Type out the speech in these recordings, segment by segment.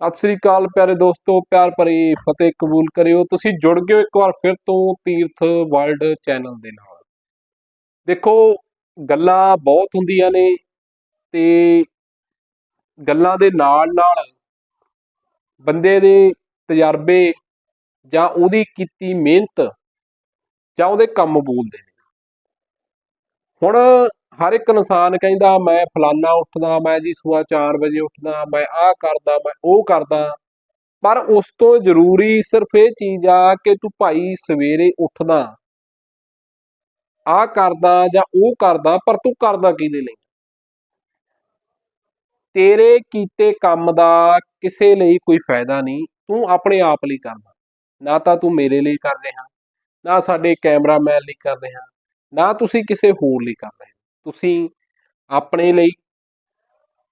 ਸਤਿ ਸ੍ਰੀ ਅਕਾਲ ਪਿਆਰੇ ਦੋਸਤੋ, ਪਿਆਰ ਭਰੀ ਫਤਿਹ ਕਬੂਲ ਕਰਿਓ। ਤੁਸੀਂ ਜੁੜ ਗਏ ਹੋ ਇੱਕ ਵਾਰ ਫਿਰ ਤੋਂ ਤੀਰਥ ਵਰਲਡ ਚੈਨਲ ਦੇ ਨਾਲ। ਦੇਖੋ, ਗੱਲਾਂ ਬਹੁਤ ਹੁੰਦੀਆਂ ਨੇ ਤੇ ਗੱਲਾਂ ਦੇ ਨਾਲ ਨਾਲ ਬੰਦੇ ਦੇ ਤਜਰਬੇ ਜਾਂ ਉਹਦੀ ਕੀਤੀ ਮਿਹਨਤ ਜਾਂ ਉਹਦੇ ਕੰਮ ਬੋਲਦੇ ਨੇ। ਹੁਣ ਹਰ ਇੱਕ ਇਨਸਾਨ ਕਹਿੰਦਾ, ਮੈਂ ਫਲਾਨਾ ਉੱਠਦਾ, ਮੈਂ ਜੀ ਸਵੇਰ 4 ਵਜੇ ਉੱਠਦਾ, ਮੈਂ ਆਹ ਕਰਦਾ, ਮੈਂ ਉਹ ਕਰਦਾ। ਪਰ ਉਸ ਤੋਂ ਜ਼ਰੂਰੀ ਸਿਰਫ ਇਹ ਚੀਜ਼ ਆ ਕਿ ਤੂੰ ਭਾਈ ਸਵੇਰੇ ਉੱਠਦਾ, ਆਹ ਕਰਦਾ ਜਾਂ ਉਹ ਕਰਦਾ, ਪਰ ਤੂੰ ਕਰਦਾ ਕਿਹਦੇ ਲਈ? ਤੇਰੇ ਕੀਤੇ ਕੰਮ ਦਾ ਕਿਸੇ ਲਈ ਕੋਈ ਫਾਇਦਾ ਨਹੀਂ, ਤੂੰ ਆਪਣੇ ਆਪ ਲਈ ਕਰਦਾ। ਨਾ ਤਾਂ ਤੂੰ ਮੇਰੇ ਲਈ ਕਰ ਰਿਹਾ, ਨਾ ਸਾਡੇ ਕੈਮਰਾਮੈਨ ਲਈ ਕਰ ਰਿਹਾ, ਨਾ ਤੁਸੀਂ ਕਿਸੇ ਹੋਰ ਲਈ ਕਰ ਰਹੇ। ਤੁਸੀਂ ਆਪਣੇ ਲਈ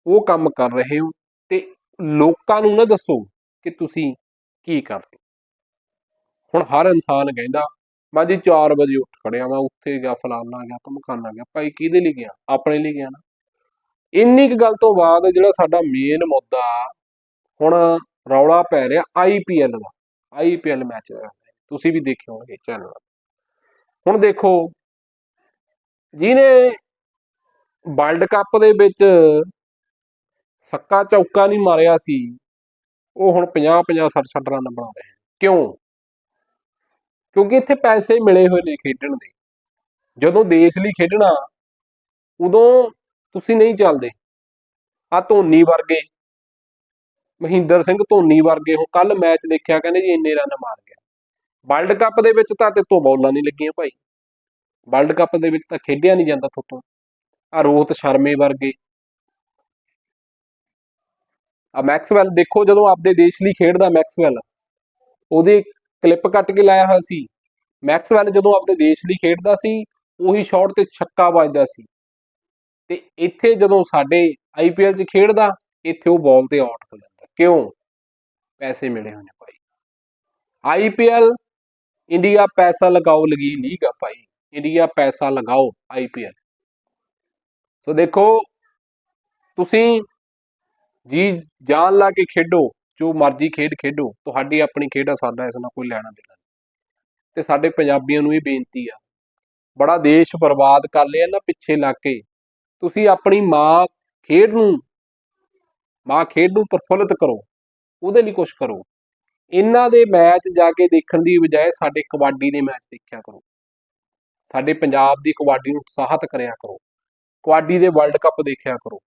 ਉਹ ਕੰਮ ਕਰ ਰਹੇ ਹੋ ਤੇ ਲੋਕਾਂ ਨੂੰ ਨਾ ਦੱਸੋ ਕਿ ਤੁਸੀਂ ਕੀ ਕਰਦੇ ਹੋ। ਹੁਣ ਹਰ ਇਨਸਾਨ ਕਹਿੰਦਾ, ਮੈਂ ਜੀ 4 ਵਜੇ ਉੱਠ ਖੜਿਆ ਮੈਂ ਉੱਥੇ ਗਿਆ, ਫਲਾਨਾ ਗਿਆ, ਧਮਕਾਨਾ ਗਿਆ, ਭਾਈ ਕਿਹਦੇ ਲਈ ਗਿਆ? ਆਪਣੇ ਲਈ ਗਿਆ ਨਾ। ਇੰਨੀ ਕੁ ਗੱਲ ਤੋਂ ਬਾਅਦ ਜਿਹੜਾ ਸਾਡਾ ਮੇਨ ਮੁੱਦਾ ਹੁਣ ਰੌਲਾ ਪੈ ਰਿਹਾ ਆਈਪੀਐਲ ਦਾ ਆਈਪੀਐਲ ਮੈਚ ਤੁਸੀਂ ਵੀ ਦੇਖੇ ਹੋਣਗੇ ਚੈਨਲ ਹੁਣ ਦੇਖੋ, ਜਿਹਨੇ ਵਰਲਡ ਕੱਪ ਦੇ ਵਿੱਚ ਸੱਕਾ ਚੌਕਾ ਨਹੀਂ ਮਾਰਿਆ ਸੀ। ਉਹ ਹੁਣ 50 50 60 60 ਰਨ ਬਣਾ ਰਹੇ ਕਿਉਂ? ਕਿਉਂਕਿ ਇੱਥੇ ਪੈਸੇ ਮਿਲੇ ਹੋਏ ਨੇ ਖੇਡਣ ਦੇ। ਜਦੋਂ ਦੇਸ਼ ਲਈ ਖੇਡਣਾ, ਉਦੋਂ ਤੁਸੀਂ ਨਹੀਂ ਚੱਲਦੇ। ਆ ਧੋਨੀ ਵਰਗੇ, ਮਹਿੰਦਰ ਸਿੰਘ ਧੋਨੀ ਵਰਗੇ, ਹੁਣ ਕੱਲ ਮੈਚ ਦੇਖਿਆ, ਕਹਿੰਦੇ ਜੀ ਇੰਨੇ ਰਨ ਮਾਰ ਗਿਆ ਵਰਲਡ ਕੱਪ ਦੇ ਵਿੱਚ ਤਾਂ ਤੇ ਤੋਂ ਬੌਲਾਂ ਨਹੀਂ ਲੱਗੀਆਂ ਭਾਈ। ਵਰਲਡ ਕੱਪ ਦੇ ਵਿੱਚ ਤਾਂ ਖੇਡਿਆ ਨਹੀਂ ਜਾਂਦਾ ਥੋਤੋਂ। ਆ ਰੋਹਤ ਸ਼ਰਮੇ ਵਰਗੇ। ਆ ਮੈਕਸਵੈਲ, ਦੇਖੋ ਜਦੋਂ ਆਪਦੇ ਦੇਸ਼ ਲਈ ਖੇਡਦਾ ਮੈਕਸਵੈਲ, ਉਹਦੇ ਕਲਿੱਪ ਕੱਟ ਕੇ ਲਾਇਆ ਹੋਇਆ ਸੀ। ਮੈਕਸਵੈਲ ਜਦੋਂ ਆਪਦੇ ਦੇਸ਼ ਲਈ ਖੇਡਦਾ ਸੀ, ਉਹੀ ਸ਼ਾਟ ਤੇ ਛੱਕਾ ਵੱਜਦਾ ਸੀ। ਤੇ ਇੱਥੇ ਜਦੋਂ ਸਾਡੇ ਆਈਪੀਐਲ 'ਚ ਖੇਡਦਾ, ਇੱਥੇ ਉਹ ਬਾਲ ਤੇ ਆਊਟ ਹੋ ਜਾਂਦਾ। ਕਿਉਂ? ਪੈਸੇ ਮਿਲੇ ਹੋਏ ਨੇ ਭਾਈ ਆਈਪੀਐਲ ਇੰਡੀਆ ਪੈਸਾ ਲਗਾਓ ਲਗੀ ਲੀਗ ਆ ਭਾਈ। ਇੰਡੀਆ ਪੈਸਾ ਲਗਾਓ ਆਈਪੀਐਲ ਸੋ ਦੇਖੋ, ਤੁਸੀਂ ਜੀ ਜਾਨ ਲਾ ਕੇ ਖੇਡੋ, ਜੋ ਮਰਜ਼ੀ ਖੇਡ ਖੇਡੋ, ਤੁਹਾਡੀ ਆਪਣੀ ਖੇਡ ਆ ਸਾਡਾ ਇਸ ਨਾਲ ਕੋਈ ਲੈਣਾ ਦੇਣਾ ਨਹੀਂ। ਤੇ ਸਾਡੇ ਪੰਜਾਬੀਆਂ ਨੂੰ ਇਹ ਬੇਨਤੀ ਆ, ਬੜਾ ਦੇਸ਼ ਬਰਬਾਦ ਕਰ ਲਿਆ ਨਾ ਪਿੱਛੇ ਲਾ ਕੇ। ਤੁਸੀਂ ਆਪਣੀ ਮਾਂ ਖੇਡ ਨੂੰ, ਮਾਂ ਖੇਡ ਨੂੰ ਪ੍ਰਫੁੱਲਤ ਕਰੋ, ਉਹਦੇ ਲਈ ਕੁਝ ਕਰੋ। ਇਹਨਾਂ ਦੇ ਮੈਚ ਜਾ ਕੇ ਦੇਖਣ ਦੀ ਬਜਾਏ ਸਾਡੇ ਕਬੱਡੀ ਦੇ ਮੈਚ ਦੇਖਿਆ ਕਰੋ। ਸਾਡੇ ਪੰਜਾਬ ਦੀ ਕਬੱਡੀ ਨੂੰ ਉਤਸ਼ਾਹਿਤ ਕਰਿਆ ਕਰੋ। ਕਬੱਡੀ ਦੇ ਵਰਲਡ ਕੱਪ ਦੇਖਿਆ ਕਰੋ।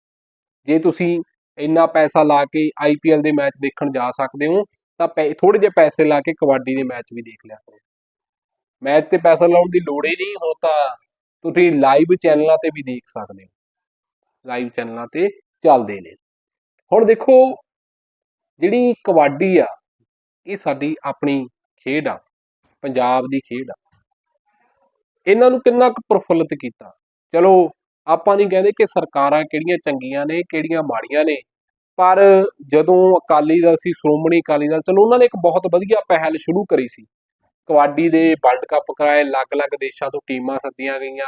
ਜੇ ਤੁਸੀਂ ਇੰਨਾ ਪੈਸਾ ਲਾ ਕੇ ਆਈਪੀਐਲ ਦੇ ਮੈਚ ਦੇਖਣ ਜਾ ਸਕਦੇ ਹੋ, ਤਾਂ ਥੋੜੇ ਜਿਹੇ ਪੈਸੇ ਲਾ ਕੇ ਕਬੱਡੀ ਦੇ ਮੈਚ ਵੀ ਦੇਖ ਲਿਆ ਕਰੋ। ਮੈਚ ਤੇ ਪੈਸਾ ਲਾਉਣ ਦੀ ਲੋੜ ਹੀ ਨਹੀਂ ਹੋ ਤਾਂ ਤੁਸੀਂ ਲਾਈਵ ਚੈਨਲਾਂ ਤੇ ਵੀ ਦੇਖ ਸਕਦੇ ਹੋ। ਲਾਈਵ ਚੈਨਲਾਂ ਤੇ ਚੱਲਦੇ ਨੇ। ਹੁਣ ਦੇਖੋ, ਜਿਹੜੀ ਕਬੱਡੀ ਆ, ਇਹ ਸਾਡੀ ਆਪਣੀ ਖੇਡ ਆ, ਪੰਜਾਬ ਦੀ ਖੇਡ ਆ। ਇਹਨਾਂ ਨੂੰ ਕਿੰਨਾ ਕੁ ਪ੍ਰਫੁੱਲਤ ਕੀਤਾ? ਚਲੋ ਆਪਾਂ ਨਹੀਂ ਕਹਿੰਦੇ ਕਿ ਸਰਕਾਰਾਂ ਕਿਹੜੀਆਂ ਚੰਗੀਆਂ ਨੇ, ਕਿਹੜੀਆਂ ਮਾੜੀਆਂ ਨੇ, ਪਰ ਜਦੋਂ ਅਕਾਲੀ ਦਲ ਸੀ, ਸ਼੍ਰੋਮਣੀ ਅਕਾਲੀ ਦਲ, ਚਲੋ ਉਹਨਾਂ ਨੇ ਇੱਕ ਬਹੁਤ ਵਧੀਆ ਪਹਿਲ ਸ਼ੁਰੂ ਕਰੀ ਸੀ। ਕਬੱਡੀ ਦੇ ਵਰਲਡ ਕੱਪ ਕਰਾਏ, ਅਲੱਗ-ਅਲੱਗ ਦੇਸ਼ਾਂ ਤੋਂ ਟੀਮਾਂ ਸੱਦੀਆਂ ਗਈਆਂ।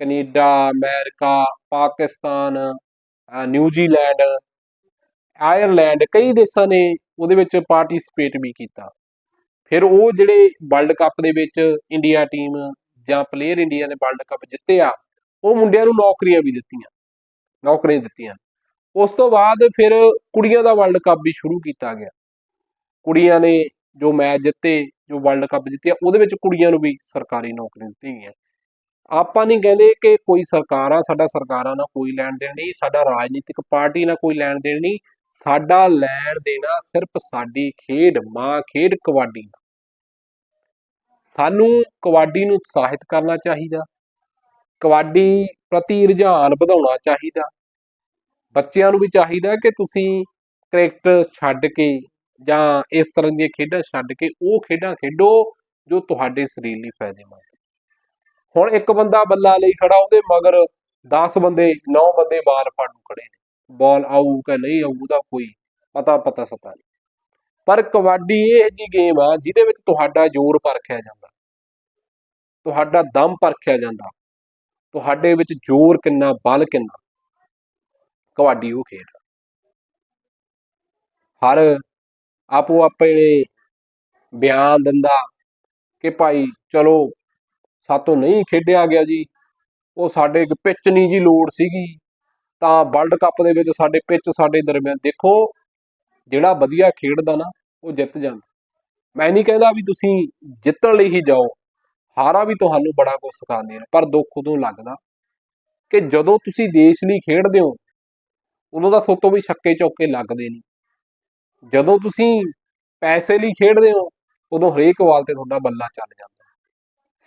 Canada, America, Pakistan New Zealand, Ireland, ਕਈ ਦੇਸ਼ਾਂ ਨੇ ਉਹਦੇ ਵਿੱਚ ਪਾਰਟਿਸਿਪੇਟ ਵੀ ਕੀਤਾ। ਫਿਰ ਉਹ ਜਿਹੜੇ ਵਰਲਡ ਕੱਪ ਦੇ ਵਿੱਚ ਇੰਡੀਆ ਟੀਮ ਜਾਂ ਪਲੇਅਰ ਇੰਡੀਆ ਨੇ ਵਰਲਡ ਕੱਪ ਜਿੱਤਿਆ ਉਹ ਮੁੰਡਿਆਂ ਨੂੰ ਨੌਕਰੀਆਂ ਵੀ ਦਿੱਤੀਆਂ, ਨੌਕਰੀਆਂ ਦਿੱਤੀਆਂ। ਉਸ ਤੋਂ ਬਾਅਦ ਫਿਰ ਕੁੜੀਆਂ ਦਾ ਵਰਲਡ ਕੱਪ ਵੀ ਸ਼ੁਰੂ ਕੀਤਾ ਗਿਆ। ਕੁੜੀਆਂ ਨੇ ਜੋ ਮੈਚ ਜਿੱਤੇ, ਜੋ ਵਰਲਡ ਕੱਪ ਜਿੱਤਿਆ, ਉਹਦੇ ਵਿੱਚ ਕੁੜੀਆਂ ਨੂੰ ਵੀ ਸਰਕਾਰੀ ਨੌਕਰੀਆਂ ਦਿੱਤੀਆਂ ਗਈਆਂ। ਆਪਾਂ ਨਹੀਂ ਕਹਿੰਦੇ ਕਿ ਕੋਈ ਸਰਕਾਰਾਂ ਸਾਡਾ ਸਰਕਾਰਾਂ ਨਾਲ ਕੋਈ ਲੈਣ ਦੇਣ ਨਹੀਂ, ਸਾਡਾ ਰਾਜਨੀਤਿਕ ਪਾਰਟੀ ਨਾਲ ਕੋਈ ਲੈਣ ਦੇਣ ਨਹੀਂ, ਸਾਡਾ ਲੈਣ ਦੇਣਾ ਸਿਰਫ ਸਾਡੀ ਖੇਡ, ਮਾਂ ਖੇਡ ਕਬੱਡੀ ਸਾਨੂੰ ਕਬੱਡੀ ਨੂੰ ਉਤਸ਼ਾਹਿਤ ਕਰਨਾ ਚਾਹੀਦਾ। ਕਬੱਡੀ ਪ੍ਰਤੀ ਰੁਝਾਨ ਵਧਾਉਣਾ ਚਾਹੀਦਾ। ਬੱਚਿਆਂ ਨੂੰ ਵੀ ਚਾਹੀਦਾ ਕਿ ਤੁਸੀਂ ਕ੍ਰਿਕਟ ਛੱਡ ਕੇ ਜਾਂ ਇਸ ਤਰ੍ਹਾਂ ਦੀਆਂ ਖੇਡਾਂ ਛੱਡ ਕੇ ਉਹ ਖੇਡਾਂ ਖੇਡੋ ਜੋ ਤੁਹਾਡੇ ਸਰੀਰ ਲਈ ਫਾਇਦੇਮੰਦ ਹੁਣ ਇੱਕ ਬੰਦਾ ਬੱਲਾ ਲਈ ਖੜਾ ਉਹਦੇ ਮਗਰ 10 ਬੰਦੇ 9 ਬੰਦੇ ਬਾਲ ਫੜ ਨੂੰ ਖੜੇ ਨੇ। ਬਾਲ ਆਊ ਕਿ ਨਹੀਂ ਆਊ ਉਹਦਾ ਕੋਈ ਪਤਾ ਪਤਾ ਸਤਾ ਨਹੀਂ। ਪਰ ਕਬੱਡੀ ਇਹ ਜੀ ਗੇਮ ਆ ਜਿਹਦੇ ਵਿੱਚ ਤੁਹਾਡਾ ਜ਼ੋਰ ਪਰਖਿਆ ਜਾਂਦਾ। ਤੁਹਾਡਾ ਦਮ ਪਰਖਿਆ ਜਾਂਦਾ। ਤੁਹਾਡੇ ਵਿੱਚ ਜ਼ੋਰ ਕਿੰਨਾ, ਬਲ ਕਿੰਨਾ? ਕਬੱਡੀ ਉਹ ਖੇਡ। ਹਰ ਆਪੋ ਆਪਣੇ ਬਿਆਨ ਦਿੰਦਾ ਕਿ ਭਾਈ ਚਲੋ, ਸਾਤੋਂ ਨਹੀਂ ਖੇਡਿਆ ਗਿਆ ਜੀ। ਉਹ ਸਾਡੇ ਪਿੱਚ ਨਹੀਂ ਜੀ ਲੋੜ ਸੀਗੀ। ਤਾਂ ਵਰਲਡ ਕੱਪ ਦੇ ਵਿੱਚ ਸਾਡੇ ਪਿੱਚ ਸਾਡੇ ਦਰਮਿਆਨ ਦੇਖੋ, ਜਿਹੜਾ ਵਧੀਆ ਖੇਡਦਾ ਨਾ, ਉਹ ਜਿੱਤ ਜਾਂਦਾ। ਮੈਂ ਨਹੀਂ ਕਹਿੰਦਾ ਵੀ ਤੁਸੀਂ ਜਿੱਤਣ ਲਈ ਹੀ ਜਾਓ। ਹਾਰਾਂ ਵੀ ਤੁਹਾਨੂੰ ਬੜਾ ਕੁਝ ਸਿਖਾਉਂਦੇ ਨੇ, ਪਰ ਦੁੱਖ ਉਦੋਂ ਲੱਗਦਾ ਕਿ ਜਦੋਂ ਤੁਸੀਂ ਦੇਸ਼ ਲਈ ਖੇਡਦੇ ਹੋ, ਉਦੋਂ ਤਾਂ ਥੋਤੋਂ ਵੀ ਛੱਕੇ ਚੌਕੇ ਲੱਗਦੇ ਨਹੀਂ ਜਦੋਂ ਤੁਸੀਂ ਪੈਸੇ ਲਈ ਖੇਡਦੇ ਹੋ, ਉਦੋਂ ਹਰੇਕ ਵਾਲ ਤੇ ਤੁਹਾਡਾ ਬੱਲਾ ਚੱਲ ਜਾਂਦਾ।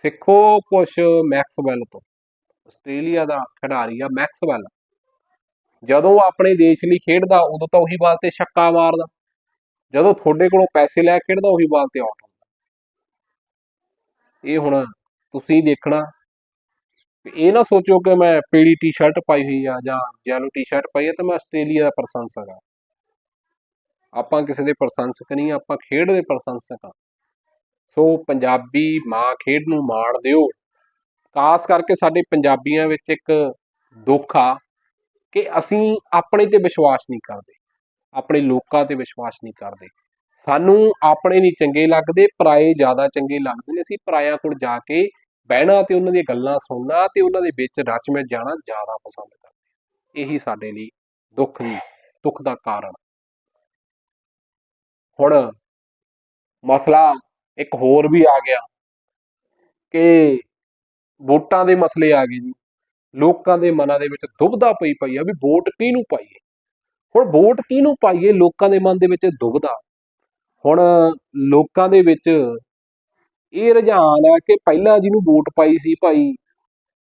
ਸਿੱਖੋ ਕੁਛ ਮੈਕਸਵੈਲ ਤੋਂ। ਆਸਟ੍ਰੇਲੀਆ ਦਾ ਖਿਡਾਰੀ ਆ ਮੈਕਸਵੈਲ। ਜਦੋਂ ਆਪਣੇ ਦੇਸ਼ ਲਈ ਖੇਡਦਾ, ਉਦੋਂ ਤਾਂ ਉਹੀ ਬਾਲ ਤੇ ਛੱਕਾ ਮਾਰਦਾ। ਜਦੋਂ ਤੁਹਾਡੇ ਕੋਲੋਂ ਪੈਸੇ ਲੈ ਖੇਡਦਾ, ਉਹੀ ਬਾਲ ਤੇ ਆਊਟ ਹੁੰਦਾ। ਇਹ ਹੁਣ ਤੁਸੀਂ ਦੇਖਣਾ। ਇਹ ਨਾ ਸੋਚੋ ਕਿ ਮੈਂ ਪੀਲੀ ਟੀ-ਸ਼ਰਟ ਪਾਈ ਹੋਈ ਆ ਜਾਂ ਯੈਲੋ ਟੀ-ਸ਼ਰਟ ਪਾਈ ਆ ਤਾਂ ਮੈਂ ਆਸਟ੍ਰੇਲੀਆ ਦਾ ਪ੍ਰਸ਼ੰਸਕ ਆ। ਆਪਾਂ ਕਿਸੇ ਦੇ ਪ੍ਰਸ਼ੰਸਕ ਨਹੀਂ, ਆਪਾਂ ਖੇਡ ਦੇ ਪ੍ਰਸ਼ੰਸਕ ਆ। ਸੋ ਪੰਜਾਬੀ ਮਾਂ ਖੇਡ ਨੂੰ ਮਾਣ ਦਿਓ। ਖਾਸ ਕਰਕੇ ਸਾਡੇ ਪੰਜਾਬੀਆਂ ਵਿੱਚ ਇੱਕ ਦੁੱਖ ਆ ਕਿ ਅਸੀਂ ਆਪਣੇ ਤੇ ਵਿਸ਼ਵਾਸ ਨਹੀਂ ਕਰਦੇ। ਆਪਣੇ ਲੋਕਾਂ ਤੇ ਵਿਸ਼ਵਾਸ ਨਹੀਂ ਕਰਦੇ। ਸਾਨੂੰ ਆਪਣੇ ਨਹੀਂ ਚੰਗੇ ਲੱਗਦੇ, ਪਰਾਏ ਜ਼ਿਆਦਾ ਚੰਗੇ ਲੱਗਦੇ ਨੇ। ਅਸੀਂ ਪਰਾਇਆਂ ਕੋਲ ਜਾ ਕੇ ਬਹਿਣਾ ਤੇ ਉਹਨਾਂ ਦੀਆਂ ਗੱਲਾਂ ਸੁਣਨਾ ਤੇ ਉਹਨਾਂ ਦੇ ਵਿੱਚ ਰਚ ਮਿਚ ਜਾਣਾ ਜ਼ਿਆਦਾ ਪਸੰਦ ਕਰਦੇ ਇਹੀ ਸਾਡੇ ਲਈ ਦੁੱਖ ਦੀ, ਦੁੱਖ ਦਾ ਕਾਰਨ। ਹੁਣ ਮਸਲਾ ਇੱਕ ਹੋਰ ਵੀ ਆ ਗਿਆ ਕਿ ਵੋਟਾਂ ਦੇ ਮਸਲੇ ਆ ਗਏ ਜੀ। ਲੋਕਾਂ ਦੇ ਮਨਾਂ ਦੇ ਵਿੱਚ ਦੁਬਦਾ ਪਈ ਪਈ ਆ ਵੀ ਵੋਟ ਕਿਹਨੂੰ ਪਾਈਏ? ਹੁਣ ਵੋਟ ਕਿਹਨੂੰ ਪਾਈਏ? ਲੋਕਾਂ ਦੇ ਮਨ ਦੇ ਵਿੱਚ ਦੁਬਦਾ ਹੁਣ ਲੋਕਾਂ ਦੇ ਵਿੱਚ ਇਹ ਰੁਝਾਨ ਹੈ ਕਿ ਪਹਿਲਾਂ ਜਿਹਨੂੰ ਵੋਟ ਪਾਈ ਸੀ ਭਾਈ,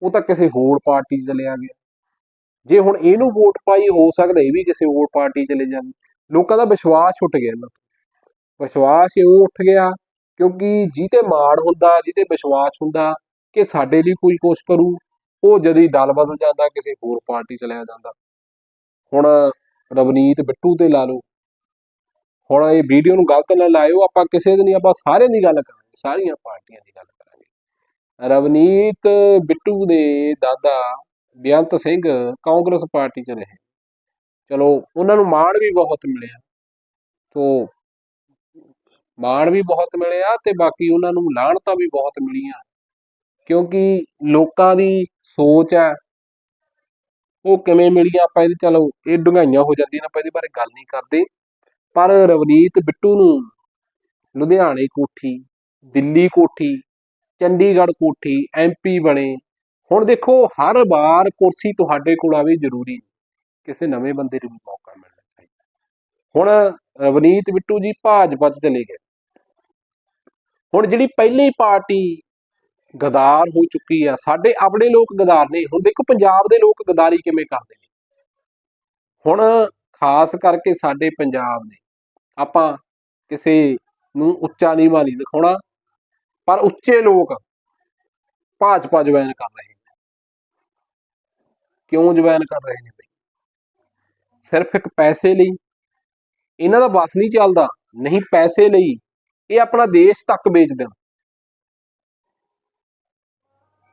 ਉਹ ਤਾਂ ਕਿਸੇ ਹੋਰ ਪਾਰਟੀ 'ਚ ਚਲਿਆ ਗਿਆ ਜੇ ਹੁਣ ਇਹਨੂੰ ਵੋਟ ਪਾਈ ਹੋ ਸਕਦਾ, ਇਹ ਵੀ ਕਿਸੇ ਹੋਰ ਪਾਰਟੀ ਚਲੇ ਜਾਵੇ। ਲੋਕਾਂ ਦਾ ਵਿਸ਼ਵਾਸ ਉੱਠ ਗਿਆ ਇਹਨਾਂ ਵਿਸ਼ਵਾਸ ਇਹ ਉੱਠ ਗਿਆ ਕਿਉਂਕਿ ਜਿਹਤੇ ਮਾਣ ਹੁੰਦਾ ਜਿਹਤੇ ਵਿਸ਼ਵਾਸ ਹੁੰਦਾ ਕਿ ਸਾਡੇ ਲਈ ਕੋਈ ਕੁਛ ਕਰੂ, ਉਹ ਜਦੀ ਦਲ ਬਦਲ ਜਾਂਦਾ, ਕਿਸੇ ਹੋਰ ਪਾਰਟੀ ਚਲਿਆ ਜਾਂਦਾ। ਹੁਣ ਰਵਨੀਤ ਬਿੱਟੂ ਤੇ ਲਾ ਲਓ। ਹੁਣ ਇਹ ਵੀਡੀਓ ਨੂੰ ਗਲਤ ਨਾ ਲਾਇਓ, ਆਪਾਂ ਕਿਸੇ ਦੀ ਨਹੀਂ, ਆਪਾਂ ਸਾਰਿਆਂ ਦੀ ਗੱਲ ਕਰਾਂਗੇ, ਸਾਰੀਆਂ ਪਾਰਟੀਆਂ ਦੀ ਗੱਲ ਕਰਾਂਗੇ। ਰਵਨੀਤ ਬਿੱਟੂ ਦੇ ਦਾਦਾ ਬੇਅੰਤ ਸਿੰਘ ਕਾਂਗਰਸ ਪਾਰਟੀ 'ਚ ਰਹੇ। ਚਲੋ, ਉਹਨਾਂ ਨੂੰ ਮਾਣ ਵੀ ਬਹੁਤ ਮਿਲਿਆ। ਤੋਂ, ਮਾਣ ਵੀ ਬਹੁਤ ਮਿਲਿਆ ਤੇ ਬਾਕੀ ਉਹਨਾਂ ਨੂੰ ਲਾਹਣਤਾਂ ਵੀ ਬਹੁਤ ਮਿਲੀਆਂ। ਕਿਉਂਕਿ ਲੋਕਾਂ ਦੀ ਸੋਚ ਹੈ, ਉਹ ਕਿਵੇਂ ਮਿਲੀ ਆਪਾਂ ਇਹਦੇ, ਚਲੋ, ਇਹ ਡੂੰਘਾਈਆਂ ਹੋ ਜਾਂਦੀਆਂ ਨੇ, ਆਪਾਂ ਇਹਦੇ ਬਾਰੇ ਗੱਲ ਨਹੀਂ ਕਰਦੇ। ਪਰ ਰਵਨੀਤ ਬਿੱਟੂ ਨੂੰ ਲੁਧਿਆਣੇ ਕੋਠੀ, ਦਿੱਲੀ ਕੋਠੀ, ਚੰਡੀਗੜ੍ਹ ਕੋਠੀ ਐਮਪੀ ਬਣੇ। ਹੁਣ ਦੇਖੋ, ਹਰ ਵਾਰ ਕੁਰਸੀ ਤੁਹਾਡੇ ਕੋਲ ਆਵੇ ਜ਼ਰੂਰੀ। ਕਿਸੇ ਨਵੇਂ ਬੰਦੇ ਨੂੰ ਮੌਕਾ ਮਿਲਣਾ ਚਾਹੀਦਾ। ਹੁਣ ਰਵਨੀਤ ਬਿੱਟੂ ਜੀ ਭਾਜਪਾ 'ਚ ਚਲੇ ਗਏ। ਹੁਣ ਜਿਹੜੀ ਪਹਿਲੀ ਪਾਰਟੀ ਗਦਾਰ ਹੋ ਚੁੱਕੀ ਆ, ਸਾਡੇ ਆਪਣੇ ਲੋਕ ਗਦਾਰ ਨੇ। ਹੁਣ ਦੇਖੋ, ਪੰਜਾਬ ਦੇ ਲੋਕ ਗਦਾਰੀ ਕਿਵੇਂ ਕਰਦੇ ਨੇ। ਹੁਣ ਖਾਸ ਕਰਕੇ ਸਾਡੇ ਪੰਜਾਬ ਦੇ। ਆਪਾਂ ਕਿਸੇ ਨੂੰ ਉੱਚਾ ਨੀਵਾਂ ਨਹੀਂ ਦਿਖਾਉਣਾ, ਪਰ ਉੱਚੇ ਲੋਕ ਭਾਜਪਾ ਜੁਆਇਨ ਕਰ ਰਹੇ ਨੇ। ਕਿਉਂ ਜੁਆਇਨ ਕਰ ਰਹੇ ਨੇ ਬਈ? ਸਿਰਫ ਇੱਕ ਪੈਸੇ ਲਈ। ਇਹਨਾਂ ਦਾ ਬਸ ਨਹੀਂ ਚੱਲਦਾ। ਨਹੀਂ ਪੈਸੇ ਲਈ। ਇਹ ਆਪਣਾ ਦੇਸ਼ ਤੱਕ ਵੇਚ ਦੇਣ।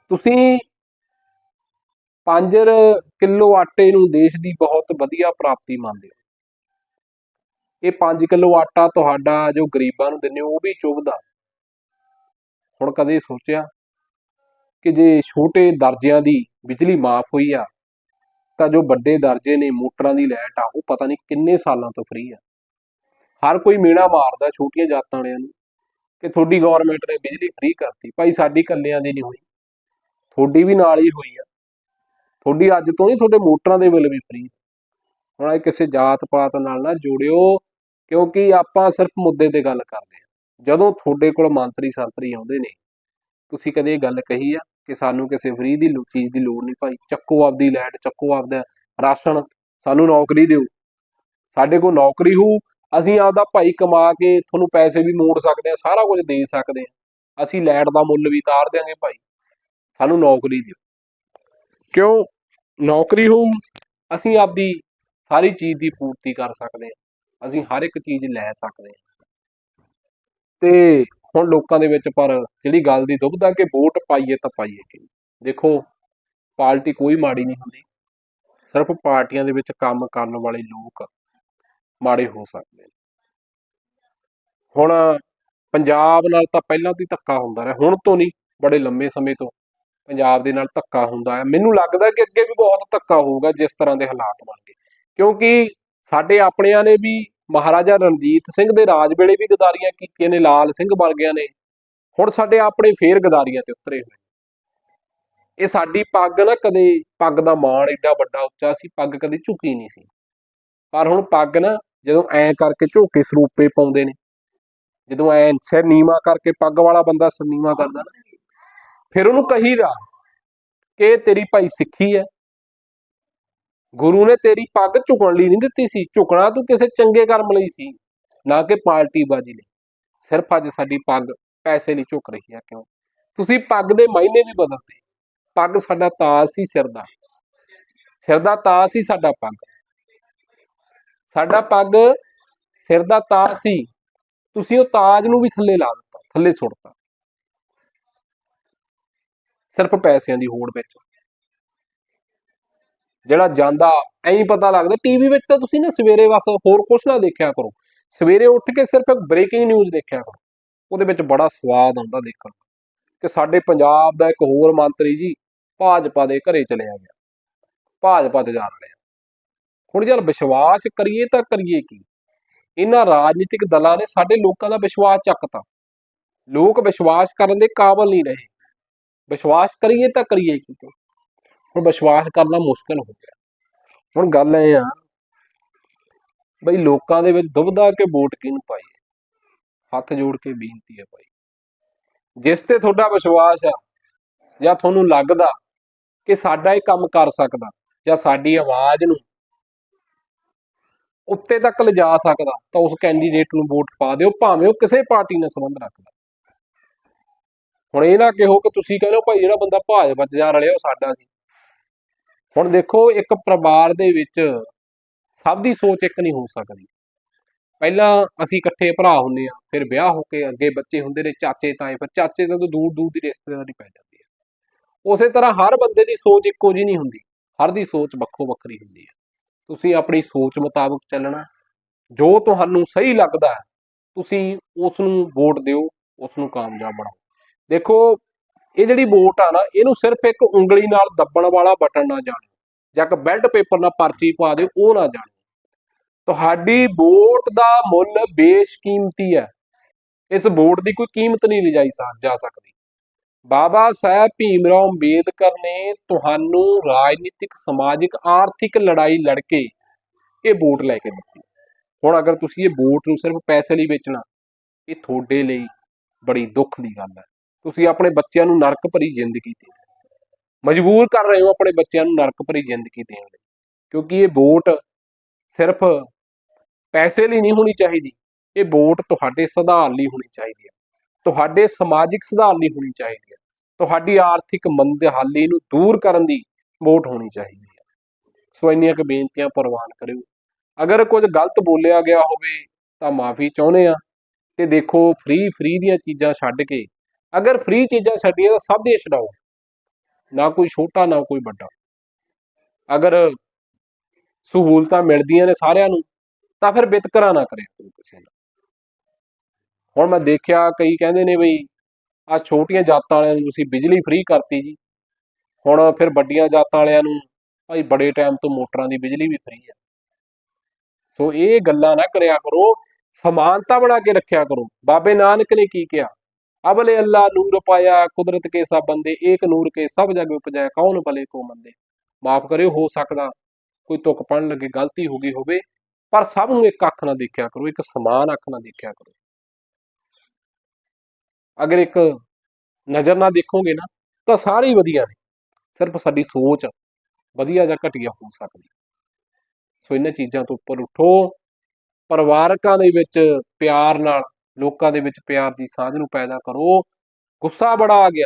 ਤੁਸੀਂ 5 ਕਿਲੋ ਆਟੇ ਨੂੰ ਦੇਸ਼ ਦੀ ਬਹੁਤ ਵਧੀਆ ਪ੍ਰਾਪਤੀ ਮੰਨਦੇ ਹੋ ਇਹ 5 ਕਿਲੋ ਆਟਾ ਤੁਹਾਡਾ ਜੋ ਗਰੀਬਾਂ ਨੂੰ ਦਿੰਦੇ ਹੋ, ਉਹ ਵੀ ਚੁੱਭਦਾ। ਹੁਣ ਕਦੇ ਸੋਚਿਆ ਕਿ ਜੇ ਛੋਟੇ ਦਰਜਿਆਂ ਦੀ ਬਿਜਲੀ ਮਾਫ ਹੋਈ ਆ, ਤਾਂ ਜੋ ਵੱਡੇ ਦਰਜੇ ਨੇ ਮੋਟਰਾਂ ਦੀ ਲਾਈਟ ਆ, ਉਹ ਪਤਾ ਨਹੀਂ ਕਿੰਨੇ ਸਾਲਾਂ ਤੋਂ ਫ੍ਰੀ ਆ। ਹਰ ਕੋਈ ਮੇਣਾ ਮਾਰਦਾ ਛੋਟੀਆਂ ਜਾਤਾਂ ਵਾਲਿਆਂ ਨੂੰ ਕਿ ਤੁਹਾਡੀ ਗਵਰਨਮੈਂਟ ਨੇ ਬਿਜਲੀ ਫ੍ਰੀ ਕਰਤੀ। ਭਾਈ ਸਾਡੀ ਕੱਲਿਆਂ ਦੀ ਨਹੀਂ ਹੋਈ। ਤੁਹਾਡੀ ਵੀ ਨਾਲ ਹੀ ਹੋਈ ਆ। ਤੁਹਾਡੀ ਅੱਜ ਤੋਂ ਨਹੀਂ ਤੁਹਾਡੇ ਮੋਟਰਾਂ ਦੇ ਬਿੱਲ ਵੀ ਫ੍ਰੀ ਹੁਣ ਇਹ ਕਿਸੇ ਜਾਤ ਪਾਤ ਨਾਲ ਨਾ ਜੋੜਿਓ, ਕਿਉਂਕਿ ਆਪਾਂ ਸਿਰਫ ਮੁੱਦੇ ਤੇ ਗੱਲ ਕਰਦੇ ਹਾਂ। ਜਦੋਂ ਤੁਹਾਡੇ ਕੋਲ ਮੰਤਰੀ ਸੰਤਰੀ ਆਉਂਦੇ ਨੇ, ਤੁਸੀਂ ਕਦੇ ਇਹ ਗੱਲ ਕਹੀ ਆ ਕਿ ਸਾਨੂੰ ਕਿਸੇ ਫ੍ਰੀ ਦੀ ਚੀਜ਼ ਦੀ ਲੋੜ ਨਹੀਂ ਭਾਈ, ਚੱਕੋ ਆਪਦੀ ਲਾਈਟ ਚੱਕੋ ਆਪਦਾ ਰਾਸ਼ਨ, ਸਾਨੂੰ ਨੌਕਰੀ ਦਿਓ। ਸਾਡੇ ਕੋਲ ਨੌਕਰੀ ਹੋਊ, ਅਸੀਂ ਆਪਦਾ ਭਾਈ ਕਮਾ ਕੇ ਤੁਹਾਨੂੰ ਪੈਸੇ ਵੀ ਮੋੜ ਸਕਦੇ ਆ ਸਾਰਾ ਕੁਝ ਦੇ ਸਕਦੇ ਆ ਅਸੀਂ ਲਾਈਟ ਦਾ ਮੁੱਲ ਵੀ ਤਾਰ ਦਿਆਂਗੇ ਭਾਈ, ਸਾਨੂੰ ਨੌਕਰੀ ਦਿਓ। ਕਿਉਂ? ਨੌਕਰੀ ਹੋਊ ਅਸੀਂ ਆਪਦੀ ਸਾਰੀ ਚੀਜ਼ ਦੀ ਪੂਰਤੀ ਕਰ ਸਕਦੇ ਹਾਂ। ਅਸੀਂ ਹਰ ਇੱਕ ਚੀਜ਼ ਲੈ ਸਕਦੇ ਹਾਂ। ਤੇ ਹੁਣ ਲੋਕਾਂ ਦੇ ਵਿੱਚ ਪਰ ਜਿਹੜੀ ਗੱਲ ਦੀ ਦੁਬਦਾ ਕਿ ਵੋਟ ਪਾਈਏ ਤਾਂ ਪਾਈਏ ਕਿ ਦੇਖੋ, ਪਾਰਟੀ ਕੋਈ ਮਾੜੀ ਨਹੀਂ ਹੁੰਦੀ। ਸਿਰਫ ਪਾਰਟੀਆਂ ਦੇ ਵਿੱਚ ਕੰਮ ਕਰਨ ਵਾਲੇ ਲੋਕ ਮਾੜੇ ਹੋ ਸਕਦੇ ਨੇ। ਹੁਣ ਪੰਜਾਬ ਨਾਲ ਤਾਂ ਪਹਿਲਾਂ ਤੋਂ ਹੀ ਧੱਕਾ ਹੁੰਦਾ ਰਿਹਾ। ਹੁਣ ਤੋਂ ਨਹੀਂ, ਬੜੇ ਲੰਮੇ ਸਮੇਂ ਤੋਂ। ਪੰਜਾਬ ਦੇ ਨਾਲ ਧੱਕਾ ਹੁੰਦਾ ਹੈ। ਮੈਨੂੰ ਲੱਗਦਾ ਕਿ ਅੱਗੇ ਵੀ ਬਹੁਤ ਧੱਕਾ ਹੋਊਗਾ ਜਿਸ ਤਰ੍ਹਾਂ ਦੇ ਹਾਲਾਤ ਬਣ ਗਏ। ਕਿਉਂਕਿ ਸਾਡੇ ਆਪਣਿਆਂ ਨੇ ਵੀ ਮਹਾਰਾਜਾ ਰਣਜੀਤ ਸਿੰਘ ਦੇ ਰਾਜ ਵੇਲੇ ਵੀ ਗਦਾਰੀਆਂ ਕੀਤੀਆਂ ਨੇ ਲਾਲ ਸਿੰਘ ਵਰਗਿਆਂ ਨੇ। ਹੁਣ ਸਾਡੇ ਆਪਣੇ ਫੇਰ ਗਦਾਰੀਆਂ ਤੇ ਉਤਰੇ ਹੋਏ ਇਹ ਸਾਡੀ ਪੱਗ ਨਾ ਕਦੇ ਪੱਗ ਦਾ ਮਾਣ ਏਡਾ ਵੱਡਾ ਉੱਚਾ ਸੀ ਪੱਗ ਕਦੇ ਝੁਕੀ ਨਹੀਂ ਸੀ। ਪਰ ਹੁਣ ਪੱਗ ਨਾ ਜਦੋਂ ਐ ਕਰਕੇ ਝੋਕੇ ਸਰੂਪੇ ਪਾਉਂਦੇ ਨੇ ਜਦੋਂ ਐ ਸਿਰ ਨੀਵਾ ਕਰਕੇ ਪੱਗ ਵਾਲਾ ਬੰਦਾ ਸਿਰ ਨੀਵਾ ਕਰਦਾ ਨਾ, ਫਿਰ ਉਹਨੂੰ ਕਹੀਦਾ ਕਿ ਤੇਰੀ ਭਾਈ ਸਿੱਖੀ ਹੈ। ਗੁਰੂ ਨੇ ਤੇਰੀ ਪੱਗ ਝੁਕਣ ਲਈ ਨਹੀਂ ਦਿੱਤੀ ਸੀ। ਝੁਕਣਾ ਤੂੰ ਕਿਸੇ ਚੰਗੇ ਕਰਮ ਲਈ ਸੀ। ਨਾ ਕਿ ਪਾਰਟੀ ਬਾਜੀ ਲਈ। ਸਿਰਫ ਅੱਜ ਸਾਡੀ ਪੱਗ ਪੈਸੇ ਲਈ ਝੁਕ ਰਹੀ ਹੈ ਕਿਉਂ? ਤੁਸੀਂ ਪੱਗ ਦੇ ਮਾਇਨੇ ਵੀ ਬਦਲਦੇ ਪੱਗ ਸਾਡਾ ਤਾਜ ਸੀ ਸਿਰ ਦਾ। ਸਿਰ ਦਾ ਤਾਜ ਸੀ ਸਾਡਾ ਪੱਗ। ਸਾਡਾ ਪੱਗ ਸਿਰ ਦਾ ਤਾਜ ਸੀ। ਤੁਸੀਂ ਉਹ ਤਾਜ ਨੂੰ ਵੀ ਥੱਲੇ ਲਾ ਦਿੱਤਾ, ਥੱਲੇ ਸੁੱਟਤਾ। ਸਿਰਫ ਪੈਸਿਆਂ ਦੀ ਹੋੜ ਵਿੱਚ। ਜਿਹੜਾ ਜਾਂਦਾ, ਐਂ ਪਤਾ ਲੱਗਦਾ, ਟੀਵੀ ਵਿੱਚ ਤਾਂ ਤੁਸੀਂ ਨਾ ਸਵੇਰੇ ਬਸ ਹੋਰ ਕੁਝ ਨਾ ਦੇਖਿਆ ਕਰੋ। ਸਵੇਰੇ ਉੱਠ ਕੇ ਸਿਰਫ ਇੱਕ ਬ੍ਰੇਕਿੰਗ ਨਿਊਜ਼ ਦੇਖਿਆ ਕਰੋ। ਉਹਦੇ ਵਿੱਚ ਬੜਾ ਸਵਾਦ ਆਉਂਦਾ ਦੇਖਣ ਨੂੰ। ਕਿ ਸਾਡੇ ਪੰਜਾਬ ਦਾ ਇੱਕ ਹੋਰ ਮੰਤਰੀ ਜੀ, ਭਾਜਪਾ ਦੇ ਘਰੇ ਚਲਿਆ ਗਿਆ। ਭਾਜਪਾ ਤੇ ਜਾਣ ਲਿਆ ਹੁਣ ਯਾਰ ਵਿਸ਼ਵਾਸ ਕਰੀਏ ਤਾਂ ਕਰੀਏ ਕੀ? ਇਹਨਾਂ ਰਾਜਨੀਤਿਕ ਦਲਾਂ ਨੇ ਸਾਡੇ ਲੋਕਾਂ ਦਾ ਵਿਸ਼ਵਾਸ ਚੱਕਤਾ। ਲੋਕ ਵਿਸ਼ਵਾਸ ਕਰਨ ਦੇ ਕਾਬਲ ਨਹੀਂ ਰਹੇ। ਵਿਸ਼ਵਾਸ ਕਰੀਏ ਤਾਂ ਕਰੀਏ ਕੀ ਹੁਣ ਵਿਸ਼ਵਾਸ ਕਰਨਾ ਮੁਸ਼ਕਲ ਹੋ ਗਿਆ। ਹੁਣ ਗੱਲ ਇਹ ਆ ਬਈ ਲੋਕਾਂ ਦੇ ਵਿੱਚ ਦੁਬਦਾ ਕੇ ਵੋਟ ਕਿਹਨੂੰ ਪਾਈਏ? ਹੱਥ ਜੋੜ ਕੇ ਬੇਨਤੀ ਹੈ ਭਾਈ। ਜਿਸ ਤੇ ਤੁਹਾਡਾ ਵਿਸ਼ਵਾਸ ਆ ਜਾਂ ਤੁਹਾਨੂੰ ਲੱਗਦਾ ਕਿ ਸਾਡਾ ਇਹ ਕੰਮ ਕਰ ਸਕਦਾ ਜਾਂ ਸਾਡੀ ਆਵਾਜ਼ ਨੂੰ ਉੱਤੇ ਤੱਕ ਲਿਜਾ ਸਕਦਾ ਤਾਂ ਉਸ ਕੈਂਡੀਡੇਟ ਨੂੰ ਵੋਟ ਪਾ ਦਿਓ, ਭਾਵੇਂ ਉਹ ਕਿਸੇ ਪਾਰਟੀ ਨਾਲ ਸੰਬੰਧ ਰੱਖਦਾ। ਹੁਣ ਇਹ ਨਾ ਕਿਹੋ ਕਿ ਤੁਸੀਂ ਕਹਿੰਦੇ ਲਓ ਭਾਈ ਜਿਹੜਾ ਬੰਦਾ ਭਾਜਪਾ ਚ ਜਾ ਰਲਿਆ ਉਹ ਸਾਡਾ ਸੀ। ਹੁਣ ਦੇਖੋ, ਇੱਕ ਪਰਿਵਾਰ ਦੇ ਵਿੱਚ ਸਭ ਦੀ ਸੋਚ ਇੱਕ ਨਹੀਂ ਹੋ ਸਕਦੀ। ਪਹਿਲਾਂ ਅਸੀਂ ਇਕੱਠੇ ਭਰਾ ਹੁੰਦੇ ਆ ਫਿਰ ਵਿਆਹ ਹੋ ਕੇ ਅੱਗੇ ਬੱਚੇ ਹੁੰਦੇ ਨੇ ਚਾਚੇ, ਤਾਏ, ਫਿਰ ਚਾਚੇ ਤੋਂ ਤਾਂ ਦੂਰ ਦੂਰ ਦੀ ਰਿਸ਼ਤੇਦਾਰੀ ਪੈ ਜਾਂਦੀ ਹੈ। ਉਸੇ ਤਰ੍ਹਾਂ ਹਰ ਬੰਦੇ ਦੀ ਸੋਚ ਇੱਕੋ ਜਿਹੀ ਨਹੀਂ ਹੁੰਦੀ, ਹਰ ਦੀ ਸੋਚ ਵੱਖੋ ਵੱਖਰੀ ਹੁੰਦੀ ਹੈ। ਤੁਸੀਂ ਆਪਣੀ ਸੋਚ ਮੁਤਾਬਕ ਚੱਲਣਾ, ਜੋ ਤੁਹਾਨੂੰ ਸਹੀ ਲੱਗਦਾ ਤੁਸੀਂ ਉਸ ਨੂੰ ਵੋਟ ਦਿਓ ਉਸ ਨੂੰ ਕਾਮਯਾਬ ਬਣਾਓ। ਦੇਖੋ, ਇਹ ਜਿਹੜੀ ਵੋਟ ਆ ਨਾ, ਇਹਨੂੰ ਸਿਰਫ ਇੱਕ ਉਂਗਲੀ ਨਾਲ ਦੱਬਣ ਵਾਲਾ ਬਟਨ ਨਾ ਜਾਣ। ਜਾਂ ਇੱਕ ਬੈਲਟ ਪੇਪਰ ਨਾਲ ਪਰਚੀ ਪਾ ਦਿਓ, ਉਹ ਨਾ ਜਾਣ। ਤੁਹਾਡੀ ਵੋਟ ਦਾ ਮੁੱਲ ਬੇਸ਼ਕੀਮਤੀ ਹੈ। ਇਸ ਵੋਟ ਦੀ ਕੋਈ ਕੀਮਤ ਨਹੀਂ ਲਿਜਾਈ ਜਾ ਸਕਦੀ। ਬਾਬਾ ਸਾਹਿਬ ਭੀਮਰਾਓ ਅੰਬੇਦਕਰ ਨੇ ਤੁਹਾਨੂੰ ਰਾਜਨੀਤਿਕ, ਸਮਾਜਿਕ, ਆਰਥਿਕ ਲੜਾਈ ਲੜ ਕੇ ਇਹ ਵੋਟ ਲੈ ਕੇ ਦਿੱਤੀ। ਹੁਣ ਅਗਰ ਤੁਸੀਂ ਇਹ ਵੋਟ ਨੂੰ ਸਿਰਫ ਪੈਸੇ ਲਈ ਵੇਚਣਾ, ਇਹ ਤੁਹਾਡੇ ਲਈ ਬੜੀ ਦੁੱਖ ਦੀ ਗੱਲ ਹੈ। ਤੁਸੀਂ ਆਪਣੇ ਬੱਚਿਆਂ ਨੂੰ ਨਰਕ ਭਰੀ ਜ਼ਿੰਦਗੀ ਦੇ ਮਜਬੂਰ ਕਰ ਰਹੇ ਹੋ ਆਪਣੇ ਬੱਚਿਆਂ ਨੂੰ ਨਰਕ ਭਰੀ ਜ਼ਿੰਦਗੀ ਦੇਣ ਲਈ। ਕਿਉਂਕਿ ਇਹ ਵੋਟ ਸਿਰਫ ਪੈਸੇ ਲਈ ਨਹੀਂ ਹੋਣੀ ਚਾਹੀਦੀ, ਇਹ ਵੋਟ ਤੁਹਾਡੇ ਸੁਧਾਰ ਲਈ ਹੋਣੀ ਚਾਹੀਦੀ ਹੈ। ਤੁਹਾਡੇ ਸਮਾਜਿਕ ਸੁਧਾਰ ਲਈ ਹੋਣੀ ਚਾਹੀਦੀ ਹੈ। ਤੁਹਾਡੀ ਆਰਥਿਕ ਮੰਦਹਾਲੀ ਨੂੰ ਦੂਰ ਕਰਨ ਦੀ ਵੋਟ ਹੋਣੀ ਚਾਹੀਦੀ ਹੈ। ਸੋ ਇੰਨੀਆਂ ਕੁ ਬੇਨਤੀਆਂ ਪ੍ਰਵਾਨ ਕਰਿਓ। ਅਗਰ ਕੁਝ ਗਲਤ ਬੋਲਿਆ ਗਿਆ ਹੋਵੇ ਤਾਂ ਮਾਫੀ ਚਾਹੁੰਦੇ ਆ ਤੇ ਦੇਖੋ ਫ੍ਰੀ ਫ੍ਰੀ ਦੀਆਂ ਚੀਜ਼ਾਂ ਛੱਡ ਕੇ ਅਗਰ ਫ੍ਰੀ ਚੀਜ਼ਾਂ ਛੱਡੀਆਂ ਤਾਂ ਸਭ ਦੇ ਛਡਾਓ ਨਾ ਕੋਈ ਛੋਟਾ, ਨਾ ਕੋਈ ਵੱਡਾ। ਅਗਰ ਸਹੂਲਤਾਂ ਮਿਲਦੀਆਂ ਨੇ ਸਾਰਿਆਂ ਨੂੰ, ਤਾਂ ਫਿਰ ਵਿਤਕਰਾ ਨਾ ਕਰਿਆ ਕਰੋ ਕਿਸੇ ਨਾਲ। ਹੁਣ ਮੈਂ ਦੇਖਿਆ ਕਈ ਕਹਿੰਦੇ ਨੇ ਬਈ ਆ ਛੋਟੀਆਂ ਜਾਤਾਂ ਵਾਲਿਆਂ ਨੂੰ ਤੁਸੀਂ ਬਿਜਲੀ ਫ੍ਰੀ ਕਰਤੀ ਜੀ। ਹੁਣ ਫਿਰ ਵੱਡੀਆਂ ਜਾਤਾਂ ਵਾਲਿਆਂ ਨੂੰ ਭਾਈ ਬੜੇ ਟਾਈਮ ਤੋਂ ਮੋਟਰਾਂ ਦੀ ਬਿਜਲੀ ਵੀ ਫ੍ਰੀ ਹੈ ਸੋ ਇਹ ਗੱਲਾਂ ਨਾ ਕਰਿਆ ਕਰੋ, ਸਮਾਨਤਾ ਬਣਾ ਕੇ ਰੱਖਿਆ ਕਰੋ। ਬਾਬੇ ਨਾਨਕ ਨੇ ਕੀ ਕਿਹਾ? ਅਬਲੇ ਅੱਲਾ ਨੂਰ ਪਾਇਆ, ਕੁਦਰਤ ਕੇ ਸਭ ਬੰਦੇ, ਏਕ ਨੂਰ ਕੇ ਸਭ ਜਗ ਉਪਜਾਇਆ, ਕੌਣ ਭਲੇ ਕੋ ਮੰਦੇ? ਮਾਫ ਕਰਿਓ, ਹੋ ਸਕਦਾ ਕੋਈ ਤੁਕ ਪੜਨ ਲੱਗੇ, ਗਲਤੀ ਹੋ ਗਈ ਹੋਵੇ, ਪਰ ਸਭ ਨੂੰ ਇੱਕ ਅੱਖ ਨਾਲ ਦੇਖਿਆ ਕਰੋ, ਇੱਕ ਸਮਾਨ ਅੱਖ ਨਾਲ ਦੇਖਿਆ ਕਰੋ। ਅਗਰ ਇੱਕ ਨਜ਼ਰ ਨਾਲ ਦੇਖੋਗੇ ਨਾ, ਤਾਂ ਸਾਰੇ ਹੀ ਵਧੀਆ ਨੇ। ਸਿਰਫ ਸਾਡੀ ਸੋਚ ਵਧੀਆ ਜਾਂ ਘਟੀਆ ਹੋ ਸਕਦੀ ਸੋ ਇਹਨਾਂ ਚੀਜ਼ਾਂ ਤੋਂ ਉੱਪਰ ਉੱਠੋ। ਪਰਿਵਾਰਕਾਂ ਦੇ ਵਿੱਚ ਪਿਆਰ ਨਾਲ ਲੋਕਾਂ ਦੇ ਵਿੱਚ ਪਿਆਰ ਦੀ ਸਾਂਝ ਨੂੰ ਪੈਦਾ ਕਰੋ। ਗੁੱਸਾ ਬੜਾ ਆ ਗਿਆ।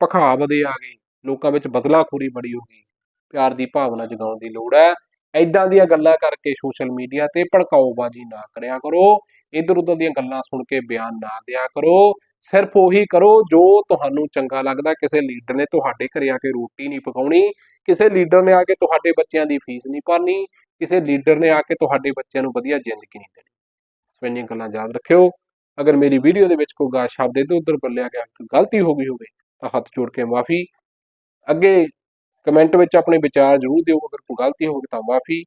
ਪਖਾਵਦੇ ਆ ਗਏ। ਲੋਕਾਂ ਵਿੱਚ ਬਦਲਾਖੋਰੀ ਬੜੀ ਹੋ ਗਈ। ਪਿਆਰ ਦੀ ਭਾਵਨਾ ਜਗਾਉਣ ਦੀ ਲੋੜ ਹੈ। ਐਦਾਂ ਦੀਆਂ ਗੱਲਾਂ ਕਰਕੇ ਸੋਸ਼ਲ ਮੀਡੀਆ ਤੇ ਭੜਕਾਊਬਾਜ਼ੀ ਨਾ ਕਰਿਆ ਕਰੋ। ਇਧਰ ਉਧਰ ਦੀਆਂ ਗੱਲਾਂ ਸੁਣ ਕੇ ਬਿਆਨ ਨਾ ਦਿਆ ਕਰੋ। ਸਿਰਫ ਉਹੀ ਕਰੋ ਜੋ ਤੁਹਾਨੂੰ ਚੰਗਾ ਲੱਗਦਾ। ਕਿਸੇ ਲੀਡਰ ਨੇ ਤੁਹਾਡੇ ਘਰੇ ਆ ਕੇ ਰੋਟੀ ਨਹੀਂ ਪਕਾਉਣੀ। ਕਿਸੇ ਲੀਡਰ ਨੇ ਆ ਕੇ ਤੁਹਾਡੇ ਬੱਚਿਆਂ ਦੀ ਫੀਸ ਨਹੀਂ ਭਰਨੀ। ਕਿਸੇ ਲੀਡਰ ਨੇ ਆ ਕੇ ਤੁਹਾਡੇ ਬੱਚਿਆਂ ਨੂੰ ਵਧੀਆ ਜ਼ਿੰਦਗੀ ਨਹੀਂ ਦੇਣੀ। ਸੋ ਗੱਲਾਂ ਯਾਦ ਰੱਖਿਓ। ਅਗਰ ਮੇਰੀ ਵੀਡੀਓ ਦੇ ਵਿੱਚ ਕੋਈ ਗਾ ਸ਼ਬਦ ਇੱਧਰ ਉੱਧਰ ਬੋਲਿਆ ਗਿਆ, ਕੋਈ ਗਲਤੀ ਹੋ ਗਈ ਹੋਵੇ, ਤਾਂ ਹੱਥ ਜੋੜ ਕੇ ਮਾਫੀ। ਅੱਗੇ ਕਮੈਂਟ ਵਿੱਚ ਆਪਣੇ ਵਿਚਾਰ ਜ਼ਰੂਰ ਦਿਓ, ਅਗਰ ਕੋਈ ਗਲਤੀ ਹੋਵੇ ਤਾਂ ਮਾਫੀ।